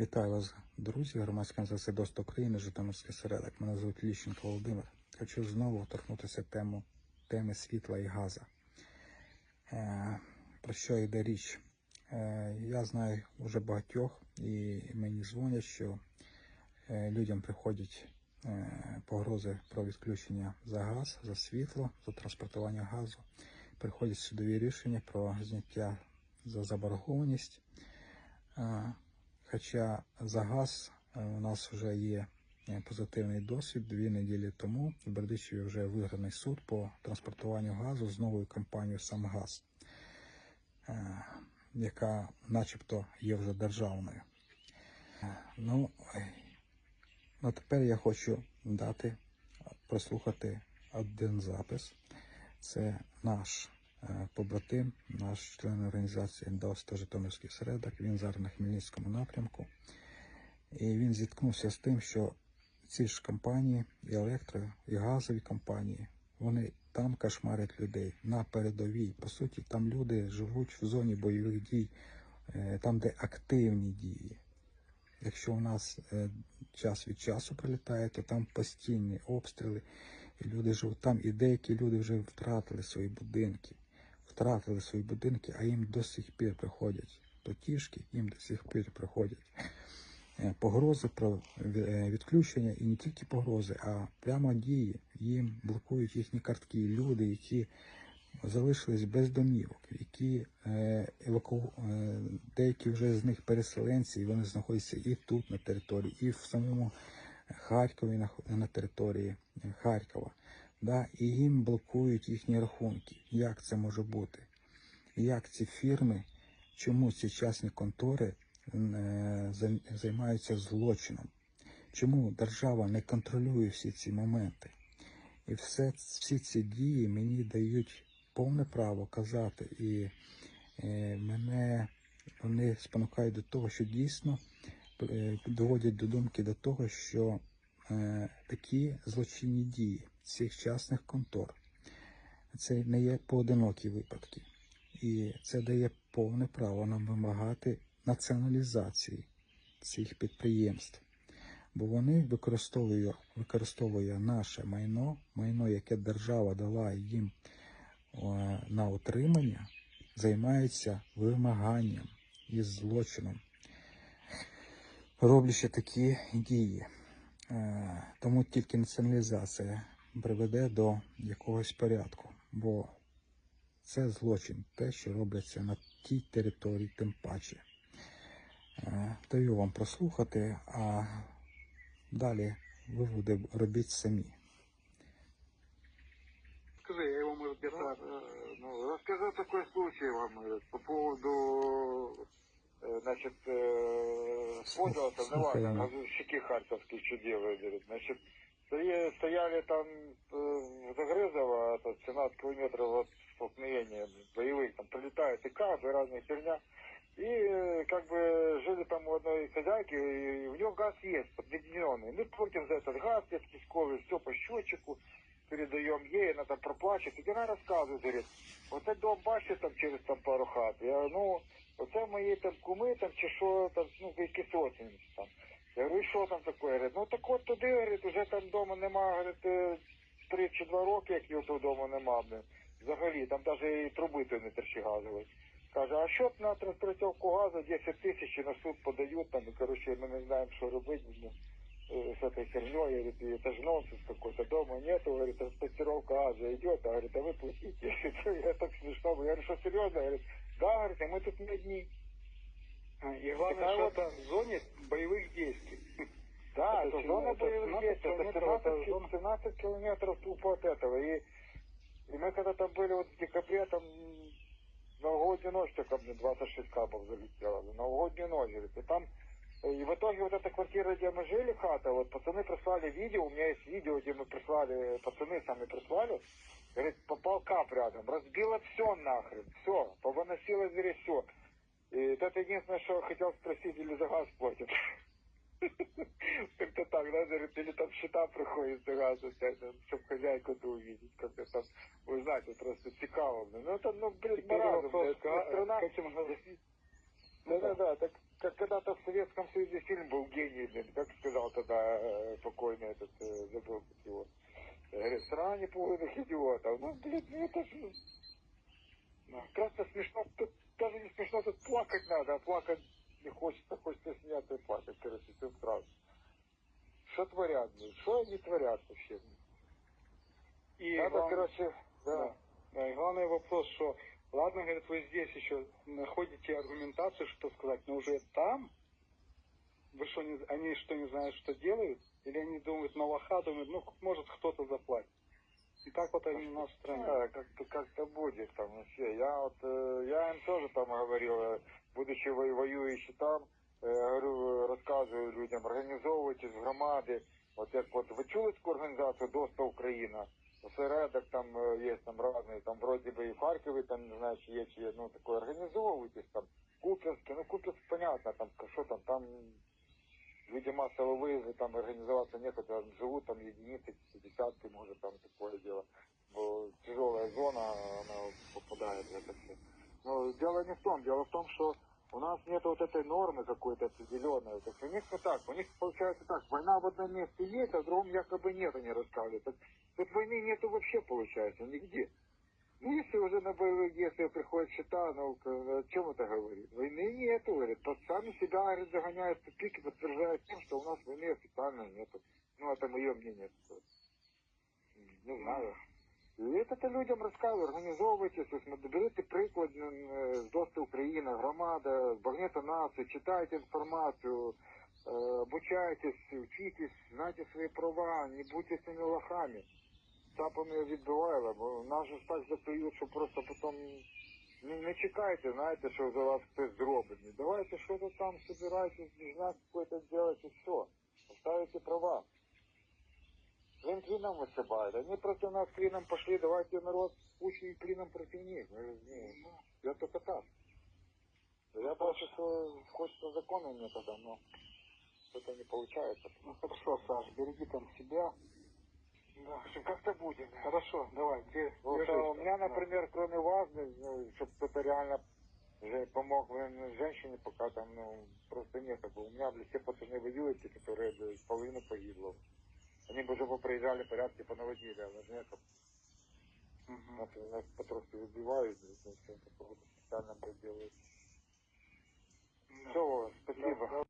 Вітаю вас, друзі, громадська організація «Дост України, Житомирський середок. Мене звуть Ліщенко Володимир. Хочу знову торкнутися тему, теми світла і газу. Е, про що йде річ? Е, я знаю вже багатьох, і мені дзвонять, що е, людям приходять е, погрози про відключення за газ, за світло, за транспортування газу. Приходять судові рішення про зняття за заборгованість. Хоча за газ е, у нас вже є е, позитивний досвід. Дві неділі тому в Бердичеві вже виграний суд по транспортуванню газу з новою компанією «Самгаз», е, яка начебто є вже державною. Ну, е, ну тепер я хочу дати прослухати один запис. Це наш побратим, наш член організації ДОСТ Житомирський середок. Він зараз на Хмельницькому напрямку. І він зіткнувся з тим, що ці ж компанії, і електро, і газові компанії, вони там кошмарять людей на передовій. По суті, там люди живуть в зоні бойових дій, е, там, де активні дії. Якщо у нас е, час від часу прилітає, то там постійні обстріли, і люди живуть там, і деякі люди вже втратили свої будинки, втратили свої будинки, а їм до сих пір приходять платіжки, їм до сих пір приходять е, погрози про е, відключення, і не тільки погрози, а прямо дії. Їм блокують їхні картки. Люди, які залишились без домівок, які е, еваку... деякі вже з них переселенці, і вони знаходяться і тут на території, і в самому Харкові на, на території Харкова. Да? І їм блокують їхні рахунки. Як це може бути? Як ці фірми, чому ці частні контори е, займаються злочином? Чому держава не контролює всі ці моменти? І все, всі ці дії мені дають повне право казати, і е, мене вони спонукають до того, що дійсно е, доводять до думки до того, що е, такі злочинні дії цих частних контор це не є поодинокі випадки. І це дає повне право нам вимагати націоналізації цих підприємств. Бо вони використовують, використовує наше майно, майно, яке держава дала їм на отримання, займаються вимаганням і злочином, роблячи такі дії. Е, Тому тільки націоналізація приведе до якогось порядку, бо це злочин, те, що робиться на тій території, тим паче. Е, Даю вам прослухати, а далі виводи робіть самі. Скажи, я его, может, Да, где-то... э, ну, расскажу такой случай вам э, по поводу, э, значит, э, пользовался, ну слушай, ладно, Анна. газовщики харьковские, что делают, говорит, значит, стоя- стояли там э, в Загрызово, это 17 километров от столкновения боевых, там прилетают и каждый разная херня, и э, как бы жили там у одной хозяйки, и у нее газ есть, подведенный. Мы платим за этот газ, песковый, все по счетчику, передаем ей, она там проплачет. І вона розказує, говорить, оце дом бачите там через там пару хат. Я, ну, оце мої там куми там чи що там, ну, якісь родственниці там. Я говорю, і що там таке? Говорить, ну так от туди, говорить, уже там вдома нема, говорить, е, три чи два роки, як його тут вдома нема, блин. Взагалі, там навіть і труби то не терчі газової. Каже, а що на транспортировку газу 10 тисяч і на суд подають, там, і, короче, ми не знаємо, що робити. блин э, с этой херней, говорит, и это же нонсенс какой-то, дома нету, говорит, транспортировка газа идет, а говорит, а вы платите. Я так смешно, я говорю, что серьезно, говорит, да, говорит, а мы тут не одни. И главное, Такая что вот- это в зоне боевых действий. Да, Это это, зона это боевых 17 действий, это километров, 17, это ки- зона- 17 километров тупо от этого. И, и мы когда там были вот в декабре, там новогоднюю ночь, только мне 26 кабов залетело, новогоднюю ночь, говорит, и там и в итоге вот эта квартира, где мы жили, хата, вот пацаны прислали видео, у меня есть видео, где мы прислали, пацаны сами прислали, говорит, попал кап рядом, разбило все нахрен, все, повыносило двери все. И это единственное, что хотел спросить, или за газ платят. Как-то так, да, говорит, или там счета приходят за газ, чтобы хозяйку-то увидеть, как-то там узнать, это просто цікаво. Ну, это, ну, блин, маразм, а, страна... Да-да-да, ну так как когда-то в Советском Союзе фильм был гений, блин, как сказал тогда э, покойный этот, э, забыл как его. Говорит, страна неполных идиотов. Ну, блин, ну это же... Ну, ну просто смешно, тут даже не смешно, тут плакать надо, а плакать не хочется, хочется смеяться и плакать, короче, все сразу. Что творят? Что они творят вообще? И Надо, главное- короче, да. Да. Да, и главный вопрос, что, ладно, говорит, вы здесь еще находите аргументацию, что сказать, но уже там, вы что, не, они что, не знают, что делают? Или они думают на лоха, думают, ну, может, кто-то заплатит. Так вот они нас в как-то как-то будет там вообще. Я вот э, я им тоже там говорил, э, будучи во- воюючи там, е, говорю, розказую людям, в громади. От як от ви чули таку організацію ДОСТа Україна? Осередок там є там разний, там вроді би і в Харкові, там не знаю, чи є, чи є, ну таке, організовуйтесь там. Куп'янське, ну Куп'янськ, понятно, там що там, там люди массово выезды там организоваться нет, там живут там единицы, десятки, может, там такое дело. Бо тяжелая зона, она попадает в это все. Но дело не в том, дело в том, что у нас нет вот этой нормы какой-то определенной. Так у них вот так, у них получается так, война в одном месте есть, а в другом якобы нет, они рассказывают. Так, тут войны нету вообще, получается, нигде. Ну, если уже на боевых действиях приходит счета, ну, к- о чем это говорит? Войны нету, говорит. Вот сами себя, говорит, загоняют в тупик и подтверждают тем, что у нас войны официально нету. Ну, это мое мнение. такое. Не знаю. І это людям розказую, організовуйтесь, ось, ну, берете приклад е, з ДОСТи Україна, громада, з Багнета нації, читайте інформацію, е, обучайтесь, учитесь, знайте свої права, не будьте цими лохами. Цапами відбивали, бо нас же ж так заплюють, що просто потім не, не чекайте, знаєте, що за вас хтось зробить. Не Давайте що-то там собирайтесь, бізнес какой-то делать и все. Оставите права. Клин клином высыпает. Они против нас клином пошли, давайте народ кучей клином против них. Ну, ну, Я только так. Я просто что хочется законным методом, но что-то не получается. Ну, хорошо, Саш, береги там себя. Да, что как-то будет. Хорошо, давай, Вот, у меня, Да. например, кроме вас, ну, чтобы кто-то реально же помог блин, женщине, пока там, ну, просто некогда. У меня, блин, все пацаны воюют, которые, блин, половина погибло. Они бы уже поприезжали, порядки понаводили, а нас некогда. Мгм. Нас, нас подростки выбивают, блин, ну, всё такое специально делают. Да. Все, спасибо.